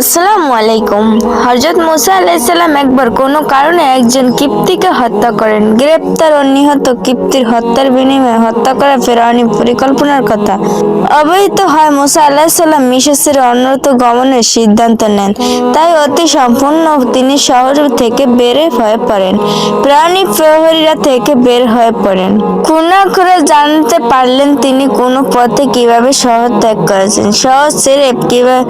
আসসালামু আলাইকুম হজরত মুসা আলাইসাল্লাম একবার কোনো কারণে একজন কিপ্তিকে হত্যা করেন। গ্রেপ্তার ও নিহত কিপ্তির হত্যার বিনিময়ে হত্যা করা ফেরাউনি পরিকল্পনার কথা। অবহিত হয় মুসা আলাহিসাল্লাম মিশরের অন্যত গমনের সিদ্ধান্ত নেন। তাই অতি সম্পূর্ণ তিনি শহর থেকে বের হয়ে পড়েন। প্রাণী প্রহরীরা থেকে বের হয়ে পড়েন। খুনা করে জানতে পারলেন তিনি কোনো পথে কীভাবে শহর ত্যাগ করেছেন। শহর ছেড়ে কীভাবে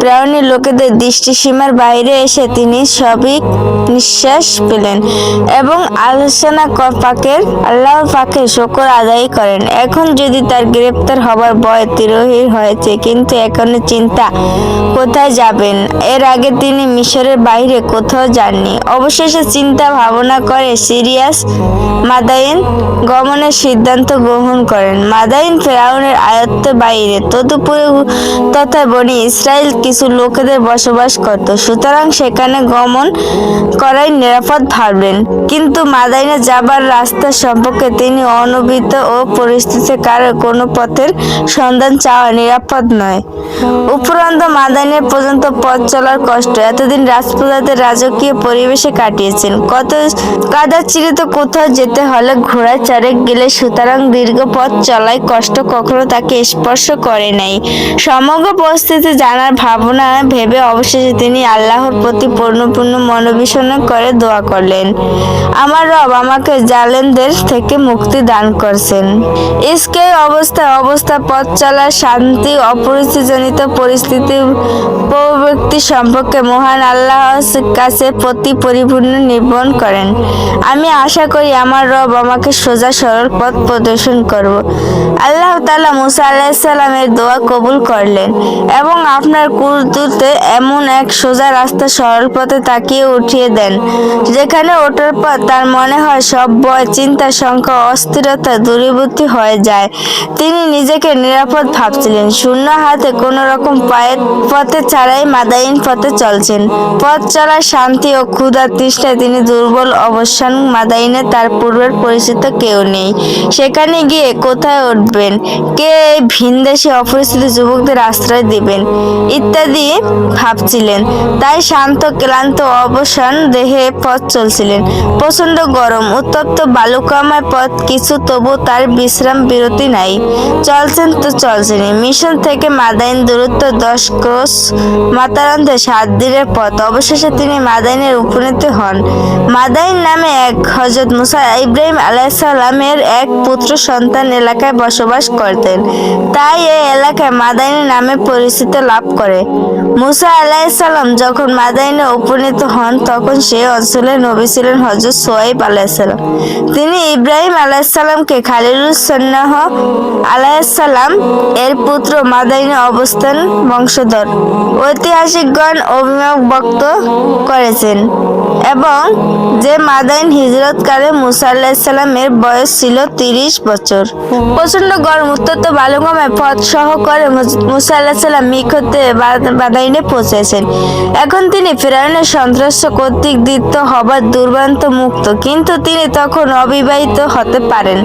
প্রাণী লোকেদের দৃষ্টিসীমার বাইরে এসে তিনি সবই নিঃশ্বাস পেলেন এবং আলোচনা পাকের আল্লাহর পাকে শকর আদায় করেন। এখন যদি তার গ্রেপ্তার হবার ভয় তিরোহির হয়েছে, কিন্তু এখন চিন্তা কোথায় যাবেন? এর আগে তিনি মিশরের বাইরে কোথাও যাননি। অবশেষে চিন্তা ভাবনা করে সিরিয়াস মাদাইন গমনের সিদ্ধান্ত গ্রহণ করেন। মাদাইন ফেরাউনের আয়ত্তের বাইরে তদুপরি তথা বনি ইসরায়েল কিছু লোকেদের বসবাস করত। সুতরাং সেখানে গমন করাই নিরাপদ ভাবলেন। কিন্তু মাদাইনে যাবার রাস্তা সম্পর্কে তিনি অনভিত ও পরিস্থিতির কারণে কোনো পথের সন্ধান চাওয়া নিরাপদ নয়। উপরন্ত মাদাইনের পর্যন্ত পথ চলার কষ্ট এতদিন রাজপ্রজাদের রাজকীয় পরিবেশে কাটিয়েছেন। কত কাদা চিরে তো কোথাও যেতে হলে ঘোড়ায় চড়ে গেলে সুতরাং দীর্ঘ পথ চলায় কষ্ট কখনো তাকে স্পর্শ করে নাই। সমগ্র পরিস্থিতি জানার ভাবনা ভেবে অবশেষে তিনি আল্লাহর প্রতি পূর্ণপূর্ণ মনোবিষণ করে দোয়া করলেন। আমার রব আমাকে জালেনদের থেকে মুক্তি দান করছেন। ইসকে অবস্থায় অবস্থা, পথ চলার শান্তি, অপরিচিতজনিত পরিস্থিতি, প্রবৃত্তি সম্পর্কে মহান আল্লাহর কাছে প্রতি পরিপূর্ণ নির্বাণ করেন। আমি আশা করি আমার রব আমাকে সোজা সরল পথ প্রদর্শন করব। আল্লাহ তালা মুসা আলাইসাল্লামের দোয়া কবুল করলেন এবং আপনার কুরদুতে এমন এক সোজা রাস্তা সরল পথে তাকিয়ে উঠিয়ে দেন, যেখানে ওঠার পর তার মনে হয় সব ভয়, চিন্তা, সংখ্যা, অস্থিরতা, দূরীভূতি হয়ে যায়। তিনি নিজেকে নিরাপদ ভাবছিলেন। শূন্য হাতে কোনো রকম পায়ের পথে ছাড়াই মাদাইন পথে চলছেন। পথ চলার শান্তি ও ক্ষুধা তৃষ্ণায় তিনি দুর্বল অবসান মাদাইনে তার পূর্বের পরিচিত কেউ নেই। সেখানে গিয়ে কোথায় উঠবেন? কে এই ভিনদেশি, অপরিচিত যুবকদের আশ্রয় দিবেন? ইত্যাদি ভাবছিলেন। তাই শান্ত, ক্লান্ত অবসান দেহে পথ চলছিলেন। প্রচণ্ড গরম, উত্তপ্ত বালুকাময় পথ কিছু, তবু তার বিশ্রাম বিরতি নাই। চলছেন তো চলছেনই। মিশন থেকে মাদাইন দূরত্ব দশ ক্রোশ মাতারান্তে সাত দিনের পথ। অবশেষে তিনি মাদাইনের উপনীত হন। মাদাইন নামে এক হজরত মুসা ইব্রাহিম আলাইসাল্লামের এক পুত্র সন্তান এলাকায় বসবাস করতেন। তাই এই এলাকায় মাদাইন নামে পরিচিতি লাভ করে। মুসা আলাইসাল্লাম যখন মাদাইনে উপনীত হন, তখন সেই অঞ্চলে নবী ছিলেন হজরত সোয়াইব আলাহিসাল্লাম তিনি ইব্রাহিম আলাইসাল্লামকে খালিলুস আলাহিসাল্লাম এর পুত্র মাদাইনে অবস্থান বংশধর। ঐতিহাসিকগণ অভিমুখ বক্ত করেছেন। এবং যে মাদাইন হিজরতকালে মুসা আলাইসাল্লামের বয়স ছিল তিরিশ বছর। প্রচণ্ড গরম উত্তপ্ত বালুগমে পথ সহ করে মুস- মিখতে বাদাইনে পৌঁছেছেন। এখন তিনি ফেরাউনের সন্ত্রাস কর্তৃক দিত হবার দুর্বান্ত মুক্ত, কিন্তু তিনি তখন অবিবাহিত হতে পারেন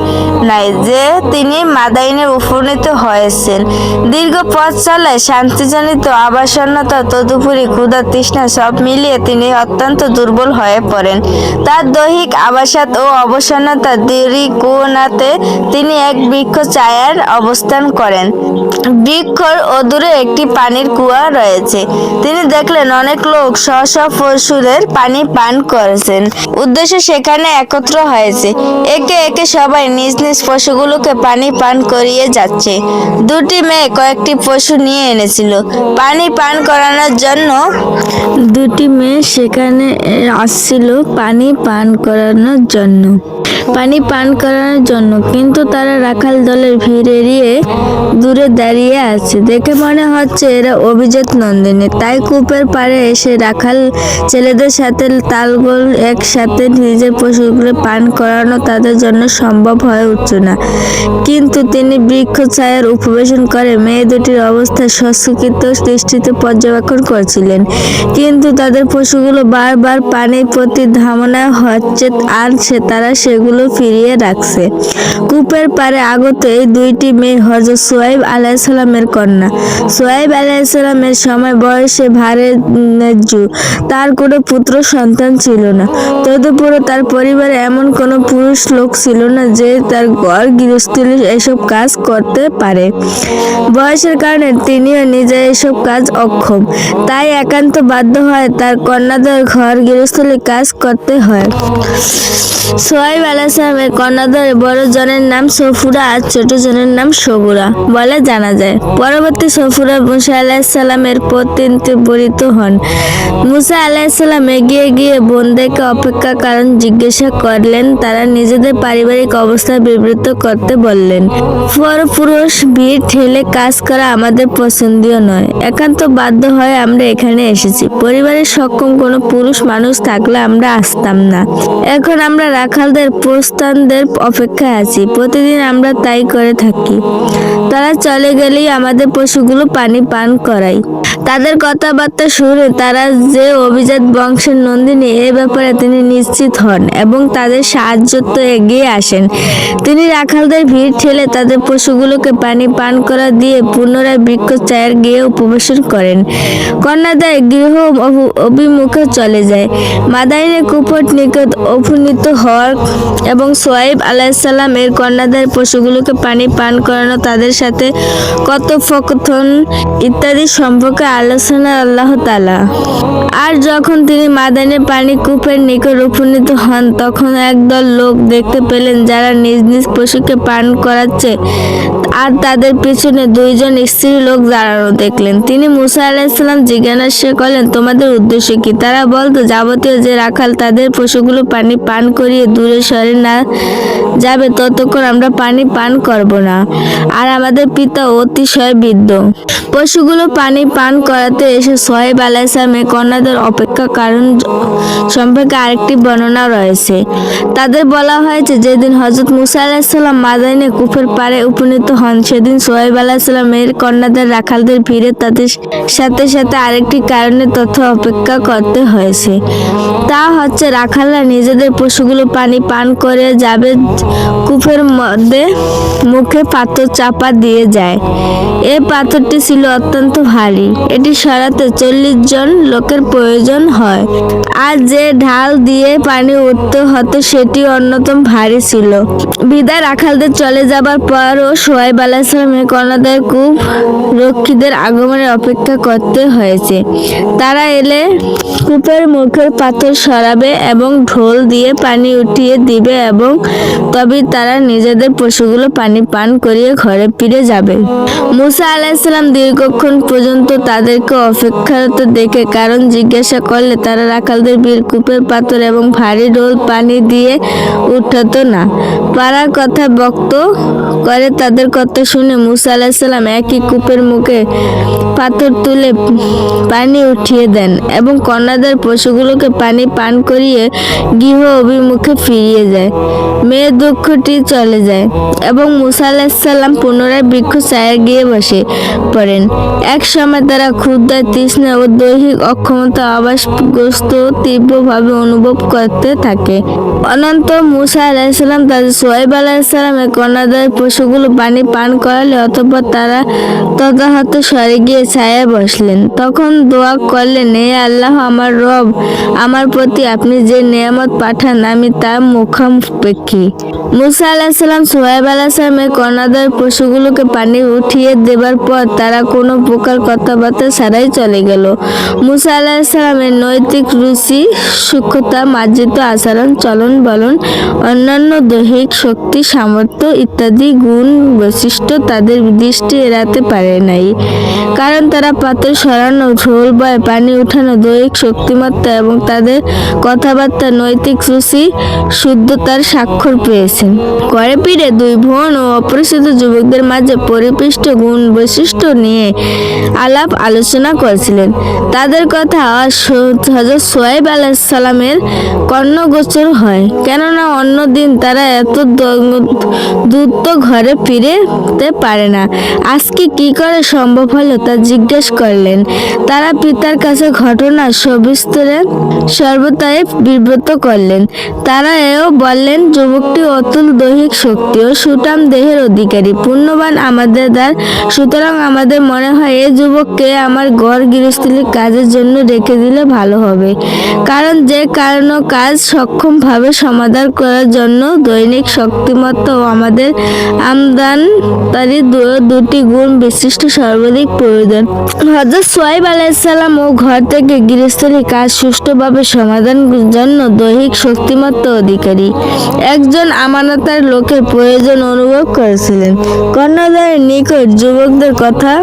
নাই, যে তিনি মাদাইনে উপনীত হয়েছেন। দীর্ঘ পথ চলায় শান্তিজনিত আবাসন্নতা তদুপরি ক্ষুধা তৃষ্ণা সব মিলিয়ে তিনি অত্যন্ত দুর্বল হয়ে পড়েন। তার দৈহিক আবাসাত ও অবসন্নতা দীর্ঘনাতে তিনি এক বৃক্ষ ছায়ার অবস্থান করেন। বৃক্ষর অদূরে একটি পানির কুয়া রয়েছে। তিনি দেখলেন অনেক লোক পশুদের পানি পান করেছেন। উদ্দেশ্য সেখানে একত্র হয়েছে। একে একে সবাই নিজ নিজ পশুগুলোকে পানি পান করিয়ে যাচ্ছে। দুটি মেয়ে কয়েকটি পশু নিয়ে এনেছিল। পানি পান করানোর জন্য দুটি মেয়ে সেখানে আসছিল পানি পান করানোর জন্য। পানি পান করানোর জন্য, কিন্তু তারা রাখাল দলের ভিড় এড়িয়ে দূরে দাঁড়িয়ে আছে। দেখে মনে হচ্ছে এরা অভিজাত নন্দিনী। তাই কূপের পাড়ে এসে রাখাল ছেলেদের সাথে তালগোল একসাথে নিজের পশুগুলো পান করানো তাদের জন্য সম্ভব হয়ে উঠছে না। কিন্তু তিনি বৃক্ষ ছায়ার উপবেশন করে মেয়ে দুটির অবস্থা সস্কৃত দৃষ্টিতে পর্যবেক্ষণ করছিলেন। কিন্তু তাদের পশুগুলো বারবার পান পানির প্রতি ধামনা হচ্ছে আর সে তারা সেগুলো ফিরিয়ে রাখছে। কূপের পারে আগত এই দুইটি মেয়ে হজরত সোয়াইব আলাইসাল্লামের কন্যা। সোয়াইব আলাইসাল্লামের সময় বয়সে ভারে ন্যায্য। তার কোনো পুত্র সন্তান ছিল না। তদুপরি তার পরিবারে এমন কোনো পুরুষ লোক ছিল না যে তার ঘর গৃহস্থলী এসব কাজ করতে পারে। বয়সের কারণে তিনিও নিজে এসব কাজ অক্ষম। তাই একান্ত বাধ্য হয় তার কন্যাদের ঘর গৃহস্থলী কাজ করতে হয়। সোহাইব আলাইসলামের কন্যাদের বড় জনের নাম সফুরা আর ছোট জনের নাম সবুরা বলে জানা যায়। পরবর্তী সফুরা মুসা আলাইসাল্লামের প্রতিনিধি বরিত হন। মুসা আলাইসাল্লাম এগিয়ে গিয়ে বোনদেরকে অপেক্ষা কারণ জিজ্ঞাসা করলেন। তারা নিজেদের পারিবারিক অবস্থা বিবৃত করতে বললেন, পরপুরুষ ভিড় ঠেলে কাজ করা আমাদের পছন্দীয় নয়। একান্ত বাধ্য হয়ে আমরা এখানে এসেছি। পরিবারের সক্ষম কোনো পুরুষ মানুষ থাকলে আমরা আসতাম না। এখন আমরা রাখালদের প্রস্থানদের অপেক্ষায় আছি। প্রতিদিন আমরা তাই করে থাকি। তারা চলে গেলেই আমাদের পশুগুলো পানি পান করাই তাদের কথাবার্তা শুনে তারা যে অভিজাত বংশের নন্দিনী, এ ব্যাপারে তিনি নিশ্চিত হন এবং তাদের সাহায্য তো এগিয়ে আসেন। তিনি রাখালদের ভিড় ঠেলে তাদের পশুগুলোকে পানি পান করা দিয়ে পুনরায় বৃক্ষ চায়ের গিয়ে উপবেশন করেন। কন্যাদের গৃহ অভিমুখে চলে যায়। মাদাইনের কুপট নিকট উপনীত হওয়ার এবং সোয়াইব আলাইসাল্লাম এর কন্যাদের পশুগুলোকে পানি পান করানো, তাদের সাথে কথোপকথন ইত্যাদি সম্পর্কে আলোচনা আল্লাহ তালা আর যখন তিনি মাদানের পানি কূপের নিকট উপনীত হন, তখন একদল লোক দেখতে পেলেন যারা নিজ নিজ পশুকে পান করাচ্ছে। আর তাদের পিছনে দুইজন স্ত্রী লোক দাঁড়ানো দেখলেন। তিনি মুসা আলাইসাল্লাম জিজ্ঞাসা করলেন, তোমাদের উদ্দেশ্য কি? তারা বলতো যাবতীয় যে রাখাল তাদের পশুগুলো পানি পান করিয়ে দূরে সরে না যাবে, ততক্ষণ আমরা পানি পান করব না। আর আমাদের পিতা অতিশয় বৃদ্ধ। পশুগুলো পানি পান করাতে এসে সোহেব আলাইসলামের কন্যাদের অপেক্ষা কারণ সম্পর্কে আরেকটি বর্ণনা রয়েছে। তাদের বলা হয়েছে, যেদিন হজরত মুসা আলাহিসাল্লাম মাদাইনে কুফের পারে উপনীত হন, সেদিন সোহেব আলাহিসাল্লামের কন্যাদের রাখালদের ভিড়ে তাদের সাথে সাথে আরেকটি কারণে তথ্য অপেক্ষা করতে হয়েছে। তা হচ্ছে রাখালরা নিজেদের পশুগুলো পানি পান করে যাবে কূপের মধ্যে মুখে পাথর চাপা দিয়ে যায়। এ পাথরটি ছিল অত্যন্ত ভারী। এটি সরাতে চল্লিশ জন লোকের প্রয়োজন হয়। আর যে ঢাল দিয়ে পানি উঠতে হতো, সেটি অন্যতম ভারী ছিল। বিদায়, রাখালদের চলে যাবার পরও সোয়াইব আলাহিসামের কন্যাদের কূপ রক্ষীদের আগমনের অপেক্ষা করতে হয়েছে। তারা এলে কূপের মুখের পাথর সরাবে এবং ঢোল দিয়ে পানি উঠিয়ে দিবে এবং তবে তারা নিজেদের পশুগুলো পানি পান করিয়ে ঘরে ফিরে যাবে। মুসা আলাইসাল্লাম দীর্ঘক্ষণ পর্যন্ত তাদেরকে অপেক্ষারত দেখে কারণ জিজ্ঞাসা করলে তারা রাখালদের বীর কূপের পাথর এবং ভারী ঢোল পানি দিয়ে উঠাতো না। পাড়ার কথা বক্ত করে তাদের কথা শুনে মুসা আলাহিসাল্লাম একই কূপের মুখে পাথর তুলে পানি উঠিয়ে দেন এবং কন্যাদের পশুগুলোকে পানি পান করিয়ে গৃহ অভিমুখে ফিরিয়ে যায় মেয়ের দুঃখটি চলে যায় এবং মুসা আলাহিসাল্লাম পুনরায় বৃক্ষ ছায়া গিয়ে বসে পড়েন। এক সময় তারা ক্ষুদ্র তৃষ্ণা ও দৈহিক অক্ষমতা আবাসগ্রস্ত তীব্রভাবে অনুভব করতে থাকে। অনন্ত মুসা আলাহিসাল্লাম তাদের সোহেব আলাহিসাল্লামের কন্যাদের পশুগুলো পানি পান করালে অতঃপর তারা তথাহত সরে গিয়ে ছায়ায় বসলেন। তখন দোয়া করলেন, হে আল্লাহ, আমার রব আমার প্রতি আপনি যে নিয়ামত পাঠান, আমি তার মুখাপেক্ষী। মুসা আলাহিসাল্লাম সোহেব আলাহিসাল্লামের কন্যাদের পশুগুলোকে পানি উঠিয়ে দেবার পর তারা কোনো প্রকার কথাবার্তা ছাড়াই চলে গেল। মুসা আলাহিসাল্লামের নৈতিক রুচি, সূক্ষ্মতা, মার্জিত আচরণ, চলন বলন অন্যান্য দৈহিক শক্তি, সামর্থ্য ইত্যাদি গুণ বৈশিষ্ট্য তাদের দৃষ্টি এড়াতে পারে নাই। কারণ তারা পাথর সরানো ঝোল বয়, পানি উঠানো, দৈহিক শক্তিমত্তা এবং তাদের কথাবার্তা, নৈতিক রুচি, শুদ্ধতার স্বাক্ষর পেয়েছেন। ঘরে ফিরে দুই বোন ও অপরিচিত যুবকদের মাঝে পরিপৃষ্ট গুণ বৈশিষ্ট্য নিয়ে আলাপ আলোচনা করেছিলেন। তাদের কথা হজরত সোয়েব আলাইসাল্লামের কর্ণগোচর হয়। কেননা অন্য দিন তারা এত দ্রুত ঘরে ফিরেতে পারে না। আজকে কি করে সম্ভব হলো তা জিজ্ঞেস করলেন। তারা পিতার কাছে ঘটনা সবিস্তরে সর্বতাই বিব্রত করলেন। তারা এও বললেন, যুবকটি অতুল দৈহিক শক্তি ও সুটাম দেহের অধিকারী। পুণ্যবান আমাদের দ্বার। সুতরাং আমাদের মনে হয় এই যুবককে আমার ঘর গৃহস্থলীর কাজের জন্য রেখে দিলে ভালো হবে। কারণ যে কারণ কাজ সক্ষমভাবে সমাধান করার জন্য দৈনিক শক্তিমত্তা ও আমাদের আমদানকারী দু- দুটি গুণ বিশিষ্ট সর্বাধিক প্রয়োজন। হজরত সোয়াইব আলাইসাল্লাম ও ঘর থেকে গৃহস্থলী কাজ সুষ্ঠুভাবে সমাধানের জন্য দৈহিক শক্তিমত্তা অধিকারী। একজন আমানতার লোকের প্রয়োজন অনুভব করেছিলেন। কন্যাদারের নিকট যুবকদের কথা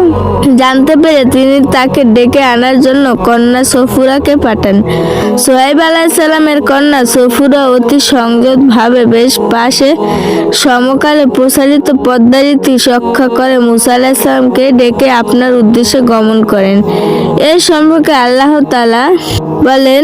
জানতে পেরে তিনি তাকে ডেকে আনার জন্য কন্যা সফুরাকে পাঠান। সোহাইব আলাইসাল্লামের কন্যা সফুরা অতি সংযত ভাবে বেশ পাশে সমকালে প্রসারিত পদ্মারীতি রক্ষা করে মুসা আলাহিসাল্লামকে ডেকে আপনার উদ্দেশ্যে গমন করেন। এই সম্পর্কে আল্লাহ তালা বলেন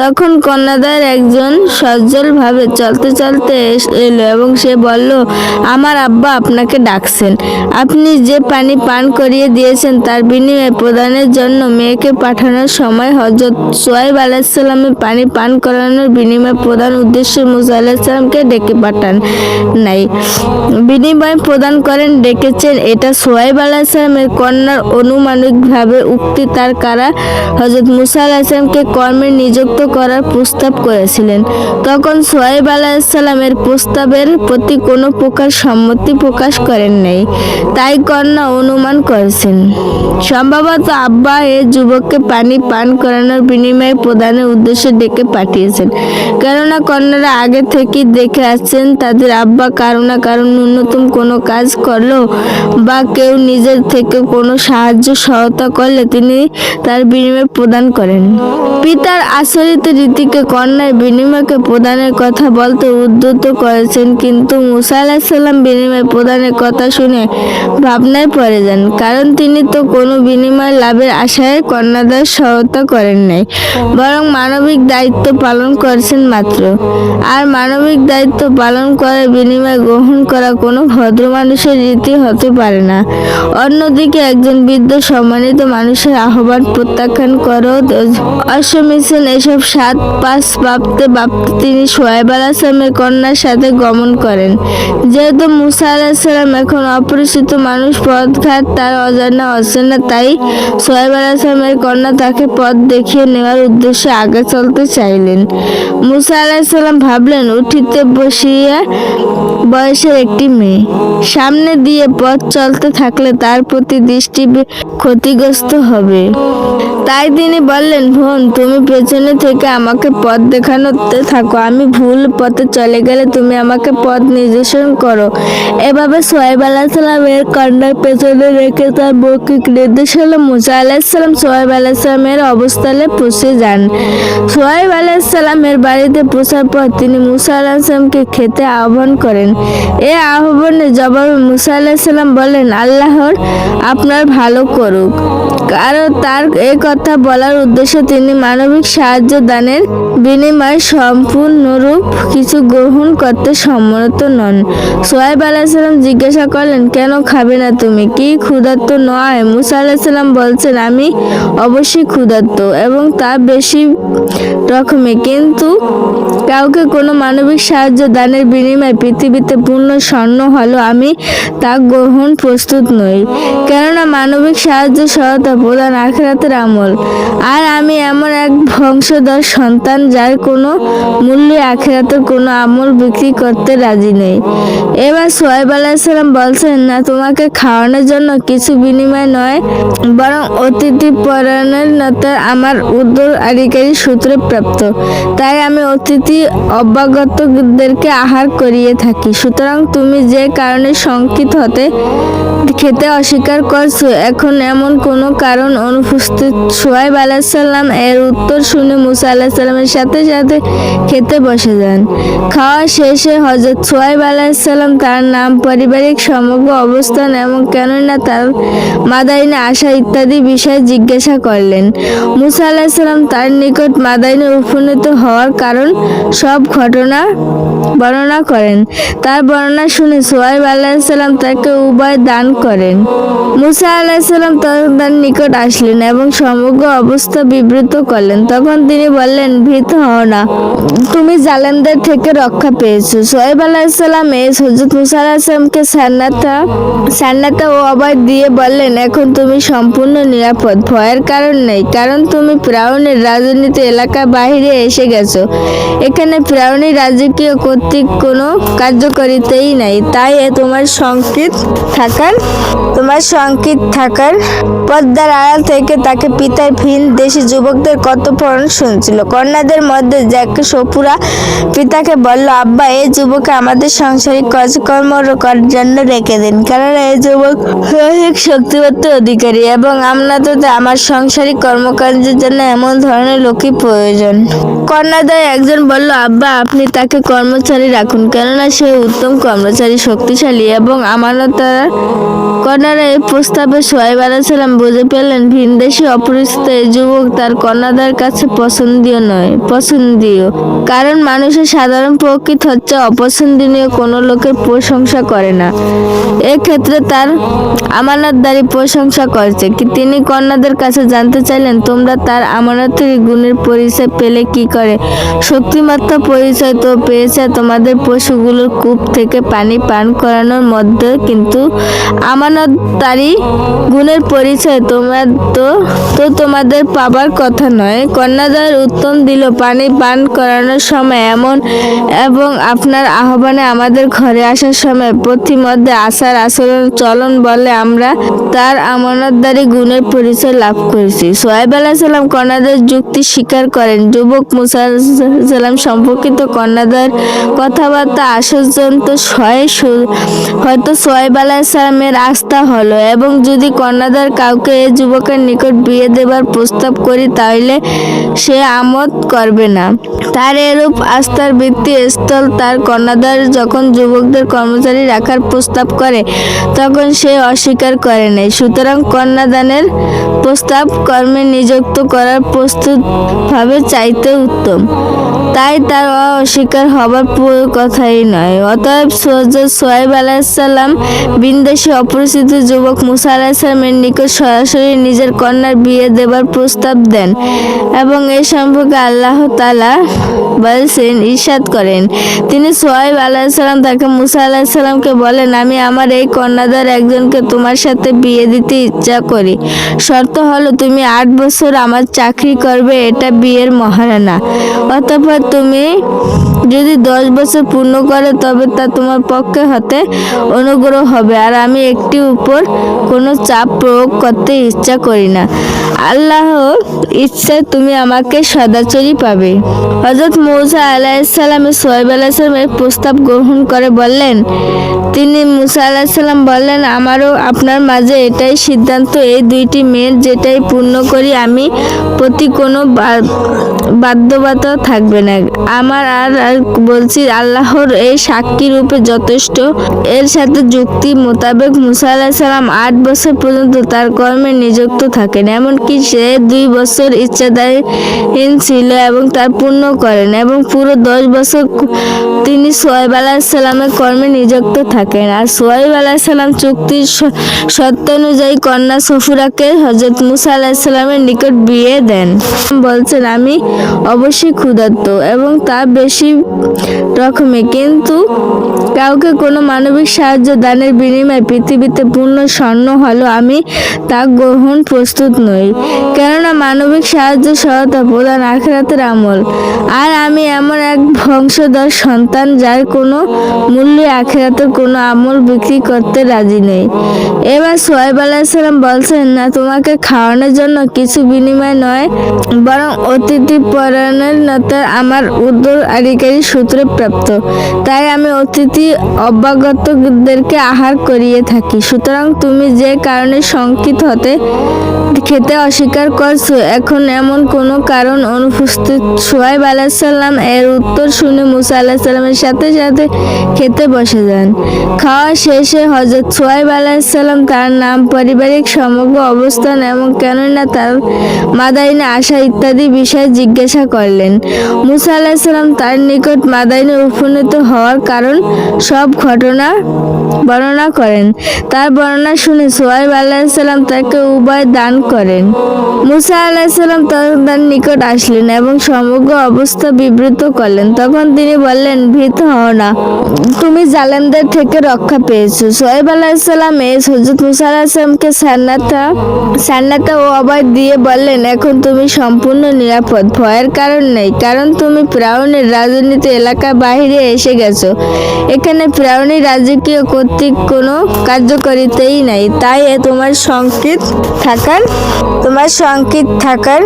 তখন কন্যাদার একজন সজ্জল ভাবে চলতে চলতে এলো এবং সে বলল, আমার আব্বা আপনাকে ডাকছেন। আপনি যে পানি পান করিয়ে দিয়েছেন তার বিনিময়ে প্রদানের জন্য মেয়েকে পাঠানোর সময় হজরত সোয়াইব আলাহিসাল্লামের পানি পান করানোর বিনিময়ে প্রদান উদ্দেশ্যে মুসা আলাহিসাল্লামকে ডেকে পাঠান নাই। বিনিময় প্রদান করেন, ডেকেছেন। এটা সোয়াইব আলাহিসাল্লামের কন্যার অনুমানিকভাবে উক্তি। তার কারা? হজরত মুসা আলাহিসাল্লামকে কর্মে নিযুক্ত করার প্রস্তাব করেছিলেন। তখন সোয়াইব আলাহিসাল্লামের প্রস্তাবের প্রতি কোনো প্রকার সম্মতি প্রকাশ করেন নাই। তাই কন্যা অনুমান করেছেন। সম্ভবত আব্বা এ যুবককে পানি পান করানোর বিনিময়ে প্রদানের উদ্দেশ্যে ডেকে পাঠিয়েছেন। কেননা কন্যারা আগে থেকেই দেখে আসছেন তাদের আব্বা কারও না কারও ন্যূনতম কোনো কাজ করল বা কেউ নিজের থেকে কোনো সাহায্য সহায়তা করলে তিনি তার বিনিময়ে প্রদান করেন। পিতার আচরিত রীতিকে, কন্যার বিনিময়কে প্রদানের কথা বলতে উদ্যত করেছেন, কিন্তু মুসা আলাহিসাল্লাম বিনিময় প্রদানের কথা শুনে ভাবনায় পড়ে যান। কারণ তিনি তো কোনো বিনিময় লাভের আশায় কন্যাদার সহায়তা করেন নাই, বরং মানবিক দায়িত্ব পালন করেছেন মাত্র। আর মানবিক দায়িত্ব পালন করার বিনিময় গ্রহণ করা কোনো ভদ্র মানুষের রীতি হতে পারে না। অন্যদিকে একজন বৃদ্ধ সম্মানিত মানুষের আহ্বান প্রত্যাখ্যান করো অশ্বমিশন এসব সাত পাঁচ ভাবতে ভাবতে তিনি সোয়েব আলাহামের কন্যার সাথে গমন করেন। যেহেতু মুসা আলাহিসাল্লাম এখন অপরিচিত মানুষ পথঘাট তার অজানা অচেনা, তাই সোয়েব আলাহিসামের কন্যা তাকে পথ দেখিয়ে নেওয়ার উদ্দেশ্যে আগে চলতে চাইলেন। মুসা আলাহিসাল্লাম ভাবলেন, উঠিতে বসিয়া বয়সের একটি মেয়ে। সামনে দিয়ে পথ চলতে থাকলে তার প্রতি দৃষ্টি ক্ষতিগ্রস্ত হবে। তাই তিনি বললেন, বোন, তুমি পেছনে থেকে আমাকে পথ দেখানোতে থাকো। আমি ভুল পথে চলে গেলে তুমি আমাকে পথ নির্দেশন করো। এভাবে সোহেব আলাহিসাল্লামের কন্যার পেছনে রেখে তার মৌখিক নির্দেশ হলো, মুসা আলাহিসাল্লাম সোহেব আলাহিসাল্লামের অবস্থানে পৌঁছে যান। সোহেব আলাহিসাল্লামের বাড়িতে পৌঁছার পর তিনি মুসা আলাহিসাল্লামকে খেতে আহ্বান করেন। এ আহ্বানে জবাবে মুসা আলাহিসাল্লাম বলেন, আল্লাহর আপনার ভালো করুক। কারণ তার এ কথা বলার উদ্দেশ্য তিনি মানবিক সাহায্য দানের বিনিময়ে সম্পূর্ণরূপ কিছু গ্রহণ করতে সম্মত নন। সোহেব আলাহিসাল্লাম জিজ্ঞাসা করলেন, কেন খাবে না তুমি? কি ক্ষুধার্ত নয়? মুসা আলাহিসাল্লাম বলছেন, আমি অবশ্যই ক্ষুধার্ত এবং তা বেশি রকমে, কিন্তু কাউকে কোনো মানবিক সাহায্য দানের বিনিময়ে পৃথিবীতে পূর্ণ স্বর্ণ হলো আমি তা গ্রহণ প্রস্তুত নই। কেননা মানবিক সাহায্য সহায়তা প্রদান আখেরাতের আমল আর আমি এমন এক বংশধর সন্তান যার কোনো মূল্যে আখেরাতের কোনো আমল বিক্রি করতে রাজি নেই। এবার সোহেব আলাহিসাল্লাম বলছেন, না, তোমাকে খাওয়ানোর জন্য কিছু বিনিময় নয়, বরং অতিথি পরায়ণের পরায়ণতা আমার উত্তরাধিকারী সূত্রে প্রাপ্ত। তাই আমি অতিথি অভ্যাগতদেরকে আহার করিয়ে থাকি। সুতরাং তুমি যে কারণে শঙ্কিত হতে, খেতে অস্বীকার করছ, এখন এমন কোনো কারণ অনুপস্থিত সোহাইব আলাহিসাল্লাম এর উত্তর শুনে মুসা আলাহিসাল্লামের সাথে সাথে খেতে বসে যান। খাওয়া শেষে হজরত সোহাইব আলাহিসাল্লাম তার নাম, পারিবারিক সমগ্র অবস্থান এবং কেননা তার মাদাইনে আসা ইত্যাদি বিষয়ে জিজ্ঞাসা করলেন। মুসা আলাহিসাল্লাম তার নিকট মাদাইনে উপনীত হওয়ার কারণ সব ঘটনা বর্ণনা করেন। তার বর্ণনা শুনে সোহাইব আলাহিসাল্লাম তাকে উভয় দান করেন। মুসা আলাহিসাল্লাম তার নিকট আসলেন এবং সমগ্র অবস্থা বিবৃত করলেন। তখন তিনি বললেন, ভীত হও না। তুমি জালেমদের থেকে রক্ষা পেয়েছ। সোহেব আলাহিসাল্লাম এ হজরত মুসা আলাহিসামকে সান্নাতা সান্নাতা ও অভয় দিয়ে বললেন, এখন তুমি সম্পূর্ণ নিরাপদ। ভয়ের কারণ নেই, কারণ তুমি ফ্রাউনের রাজনীতি এলাকা বাহিরে এসে গেছো। এখানে প্রাউনি রাজকীয় কর্তৃক কোনো কার্যকরিতাই নাই। তাই তোমার সংকেত থাকার, তোমার সংকেত থাকার পদ্মার আড়াল থেকে তাকে পিতার ভিন দেশি যুবকদের কত কথোপকথন শুনছিল। কন্যাদের মধ্যে যাকে সপুরা পিতাকে বলল, আব্বা, এই যুবকে আমাদের সাংসারিক কাজকর্ম জন্য রেখে দিন। কারণ এই যুবক দৈহিক শক্তিবত্ত অধিকারী এবং আমনাতে আমার সাংসারিক কর্মকাণ্ডের জন্য এমন ধরনের লোকই প্রয়োজন। কন্যাদয় একজন বলল, আব্বা, আপনি তাকে কর্মচারী রাখুন। কেননা সে উত্তম কর্মচারী, শক্তিশালী এবং আমানতার কন্যারা এই প্রস্তাবে সোহেব আলাইসাল্লাম বুঝে পেলেন ভিনদেশি অপরিচিত এই যুবক তার কন্যাদের কাছে পছন্দীয় নয়, পছন্দীয়। কারণ মানুষের সাধারণ প্রকৃত হচ্ছে অপছন্দনীয়, কোনো লোকের প্রশংসা করে না। এক্ষেত্রে তার আমানতদারি প্রশংসা করছে কি তিনি কন্যাদের কাছে জানতে চাইলেন, তোমরা তার আমানতের গুণের পরিচয় পেলে কি করে? শক্তিমাত্রা পরিচয় তো পেয়েছে, তোমাদের পশুগুলোর কূপ থেকে পানি পান করানোর মধ্যে, কিন্তু আমানতদারি গুণের পরিচয় তোমরা তো তো তোমাদের পাবার কথা নয়, কন্যাদার উত্তম দিল পানি পান করানোর সময় এমন এবং আপনার আহ্বানে আমাদের ঘরে আসার সময় প্রতিমধ্যে আসার আচরণ চলন বলে আমরা তার আমানতদারি গুণের পরিচয় লাভ করেছি। সোহেব আলাহ সাল্লাম কন্যাদের যুক্তি স্বীকার করেন। যুবক মুসা সাল্লাম সম্পর্কিত কন্যাদের কথাবার্তা আশ্চর্যন্ত হয় হয়তো সোহেব আলাহ সাল্লামের আস্থা হলো এবং যদি কন্যাদের কাউকে যুবকের নিকট বিয়ে দেবার প্রস্তাব করি তাহলে সে আমত করবে না। তার এরূপ আস্থার ভিত্তি স্থল তার কন্যাদার যখন যুবকদের কর্মচারী রাখার প্রস্তাব করে, তখন সে অস্বীকার করে নাই সুতরাং কন্যাদানের প্রস্তাব কর্মে নিযুক্ত করার প্রস্তুত ভাবে চাইতে উত্তম। তাই তার অস্বীকার হবার কথাই নয়। অতএব সহজত সোহেব আলাহিসাল্লাম বিন্দেশি অপরিচিত যুবক মুসা আলাহিসাল্লামের নিকট সরাসরি নিজের কন্যার বিয়ে দেবার প্রস্তাব দেন এবং এ সম্পর্কে আল্লাহ তালা বলছেন, ইরশাদ করেন। তিনি সোহেব আলাহিসাল্লাম তাকে মুসা আলাহিসাল্লামকে বলেন, আমি আমার এই কন্যাদার একজনকে তোমার সাথে বিয়ে দিতে ইচ্ছা করি। শর্ত হলো, তুমি আট বছর আমার চাকরি করবে, এটা বিয়ের মহারানা। অতঃপর তুমি যদি দশ বছর পূর্ণ করে, তবে তা তোমার পক্ষে হতে অনুগ্রহ হবে। আর আমি একটি উপর কোনো চাপ প্রয়োগ করতে ইচ্ছা করি না। আল্লাহ ইচ্ছায় তুমি আমাকে সদাচরি পাবে। হজরত মৌসা আলাইসাল্লাম সোহেব আলাইসাল্লামের প্রস্তাব গ্রহণ করে বললেন, তিনি মুসা আলাহিসাল্লাম বললেন, আমারও আপনার মাঝে এটাই সিদ্ধান্ত, এই দুইটি মেয়ের যেটাই পূর্ণ করি আমি, প্রতি কোনো বা- বাধ্যবাধকতা থাকবে না। আমার আর বলছি, আল্লাহর এই সাক্ষী রূপে যথেষ্ট। এর সাথে যুক্তি মোতাবেক মুসা আলাহিসাল্লাম আট বছর পর্যন্ত তার কর্মে নিযুক্ত থাকেন, এমনকি সে দুই বছর ইচ্ছাদারহীন ছিল এবং তার পূর্ণ করেন এবং পুরো দশ বছর তিনি সোহেব আলাহিসাল্লামের কর্মে নিযুক্ত থাকেন। আর সোহেব আলাহিসাল্লাম চুক্তির স- শর্তানুযায়ী কন্যা সফুরাকে হজরত মুসা আলাহিসাল্লামের নিকট বিয়ে দেন। বলছেন, আমি অবশ্যই ক্ষুধার্ত এবং তা বেশি রকমে, কিন্তু কাউকে কোনো মানবিক সাহায্য দানের বিনিময়ে পৃথিবীতে পূর্ণ স্বর্ণ হলো আমি তা গ্রহণ প্রস্তুত নই। কেননা মানবিক সাহায্য সহায়তা প্রদান আখেরাতের আমল। আর আমি এমন এক বংশধর সন্তান যার কোনো মূল্য আখেরাতের কোনো আমল বিক্রি করতে রাজি নেই। এবার সোহেব আলাহিসাল্লাম বলছেন, না, তোমাকে খাওয়ানোর জন্য কিছু বিনিময় নয়, বরং অতিথি পরায়ণের আমার উত্তর আধিকারী সূত্রে প্রাপ্ত। তাই আমি অতিথি অভ্যাগতদেরকে আহার করিয়ে থাকি। সুতরাং তুমি যে কারণে শঙ্কিত হতে, খেতে অস্বীকার করছ। এখন এমন কোনো কারণ অনুপস্থিত? সোহাইব আলাহিসাল্লাম এর উত্তর শুনে মুসা আলাহিসাল্লামের সাথে সাথে খেতে বসে যান। খাওয়া শেষে হজরত সোহাইব আলাহিসাল্লাম তার নাম, পারিবারিক সমগ্র অবস্থান এবং কেননা তার মাদাইনে আসা ইত্যাদি বিষয়ে জিজ্ঞাসা করলেন। মুসা আলাহিসাল্লাম তার নিকট মাদাইনে উপনীত হওয়ার কারণ সব ঘটনা বর্ণনা করেন। তার বর্ণনা শুনে সোহাইব আলাহিসাল্লাম তাকে উভয় দান করেন। মুসা আলাহিসাল্লাম তার নিকট আসলেন এবং সমগ্র অবস্থা বিবৃত করলেন। তখন তিনি বললেন, ভীত হও না। তুমি জালেমদের থেকে রক্ষা পেয়েছ। সোহেব আলাহিসাল্লাম এস হজরত মুসা আলাহিসাল্লামকে সান্নাতা সান্নাতা ও অবাদ দিয়ে বললেন, এখন তুমি সম্পূর্ণ নিরাপদ। ভয়ের কারণ নেই, কারণ তুমি ফ্রাউনের রাজনীতি এলাকা বাইরে এসে গেছো। এখানে ফ্রাউনি রাজকীয় কর্তৃক কোনো কার্যকারিতাই নাই। তাই তোমার সংকেত থাকার তোমার সংকিত থাকার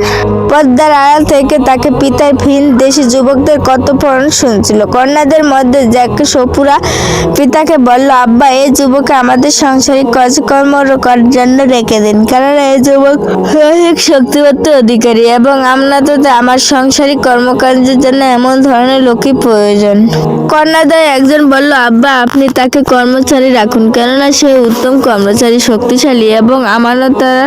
পদ্মার আড়াল থেকে তাকে পিতার ভিন দেশি যুবকদের কথোপকরণ শুনছিল। কন্যাদের মধ্যে যাকে সপুরা পিতাকে বলল, আব্বা এই যুবকে আমাদের সাংসারিক কাজকর্ম জন্য রেখে দিন কারণ এই যুবক অনেক শক্তিবত্ত অধিকারী এবং আমনাতে আমার সাংসারিক কর্মকাণ্ডের জন্য এমন ধরনের লোকই প্রয়োজন। কন্যাদয় একজন বলল, আব্বা, আপনি তাকে কর্মচারী রাখুন, কেননা সে উত্তম কর্মচারী, শক্তিশালী এবং আমানতার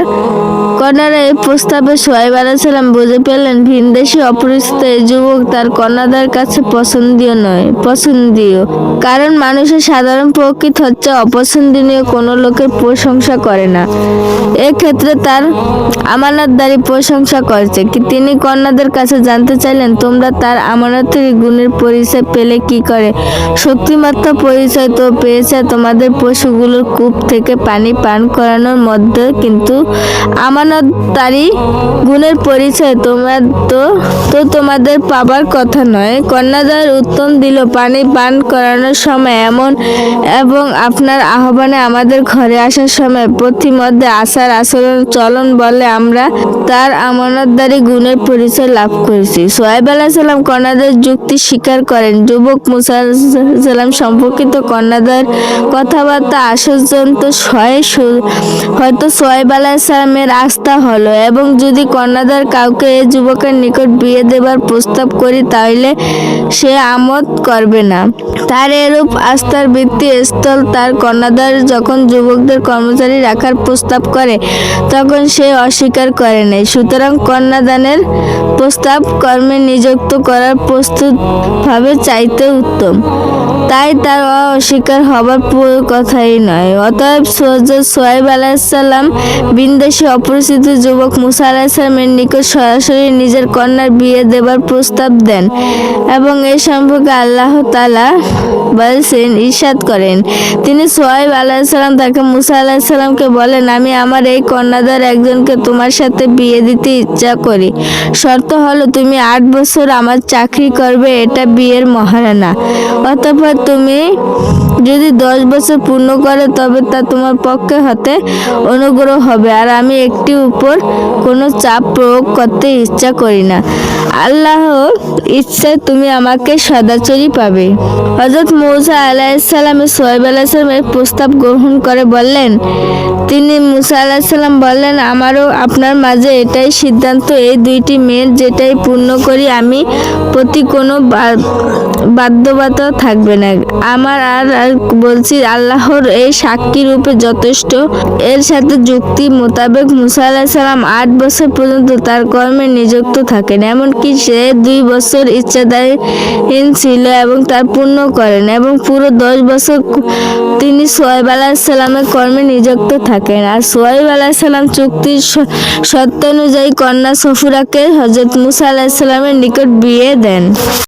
কন্যারা এই প্রস্তাবে সোহাইব আলাইসাল্লাম বুঝে পেলেন ভিনদেশি অপরিচিত এই যুবক তার কন্যাদের কাছে পছন্দীয় নয়, পছন্দীয়। কারণ মানুষের সাধারণ প্রকৃত হচ্ছে অপছন্দনীয়, কোনো লোকের প্রশংসা করে না। এক্ষেত্রে তার আমানতদারি প্রশংসা করছে কি তিনি কন্যাদের কাছে জানতে চাইলেন, তোমরা তার আমানতের গুণের পরিচয় পেলে কি করে? শক্তিমাত্রা পরিচয় তো পেয়েছে, তোমাদের পশুগুলোর কূপ থেকে পানি পান করানোর মধ্যে, কিন্তু আমানতদারি গুণের পরিচয় তোমরা তো তো তোমাদের পাবার কথা নয়। কন্যাদার উত্তম দিল, পানি পান করানোর সময় এমন এবং আপনার আহ্বানে আমাদের ঘরে আসার সময় প্রতিমধ্যে আসার আচরণ, চলন বলে আমরা তার আমানতদারি গুণের পরিচয় লাভ করেছি। সোহেব আলাহিসাল্লাম কন্যাদের যুক্তি স্বীকার করেন। যুবক মুসা সাল্লাম সম্পর্কিত কন্যাদের কথাবার্তা আশ্চর্যন্ত সু- হয়তো সোহেব আলাহ আলাহিসাল্লামের আস্থা হলো এবং যদি কন্যাদের কাউকে এই যুবকের নিকট বিয়ে দেবার প্রস্তাব করি তাহলে সে আমত করবে না। তার এরূপ আস্থার ভিত্তি স্থল তার কন্যাদার যখন যুবকদের কর্মচারী রাখার প্রস্তাব করে, তখন সে অস্বীকার করে নাই সুতরাং কন্যাদানের প্রস্তাব কর্মে নিযুক্ত করার প্রস্তুত ভাবে চাইতে উত্তম। তাই তার অস্বীকার হবার কথাই নয়। অতএব সহজত সোহেব আলাহিসাল্লাম বিন্দেশি অপরিচিত যুবক মুসা আলাহিসাল্লামের নিকট সরাসরি নিজের কন্যার বিয়ে দেবার প্রস্তাব দেন এবং এই সম্পর্কে আল্লাহ তালা বলছেন, ইরশাদ করেন। তিনি সোহেব আলাহিসাল্লাম তাকে মুসা আলাহিসাল্লামকে বলেন, আমি আমার এই কন্যাদের একজনকে তোমার সাথে বিয়ে দিতে ইচ্ছা করি। শর্ত হলো, তুমি আট বছর আমার চাকরি করবে, এটা বিয়ের মহারানা। অতঃপর তুমি যদি দশ বছর পূর্ণ করে, তবে তা তোমার পক্ষে হতে অনুগ্রহ হবে। আর আমি একটি উপর কোনো চাপ প্রয়োগ করতে ইচ্ছা করি না। আল্লাহ ইচ্ছায় তুমি আমাকে সদাচরি পাবে। হজরত মৌসা আলাইসাল্লামের সোহেব আলাইসাল্লামের প্রস্তাব গ্রহণ করে বললেন, তিনি মুসা আলাহিসাল্লাম বললেন, আমারও আপনার মাঝে এটাই সিদ্ধান্ত, এই দুইটি মেয়ের যেটাই পূর্ণ করি আমি, প্রতি কোনো বা- বাধ্যবাধকতা থাকবে না। আমার আর বলছি, আল্লাহর এই সাক্ষী রূপে যথেষ্ট। এর সাথে যুক্তি মোতাবেক মুসা আলাহিসাল্লাম আট বছর পর্যন্ত তার কর্মে নিযুক্ত থাকেন, এমনকি সে দুই বছর ইচ্ছাদারহীন ছিল এবং তার পূর্ণ করেন এবং পুরো দশ বছর তিনি সোহেব আলাহিসাল্লামের কর্মে নিযুক্ত থাকেন। আর সোহেব আলাহিসাল্লাম চুক্তির স- শর্তানুযায়ী কন্যা সফুরাকে হজরত মুসা আলাহিসাল্লামের নিকট বিয়ে দেন।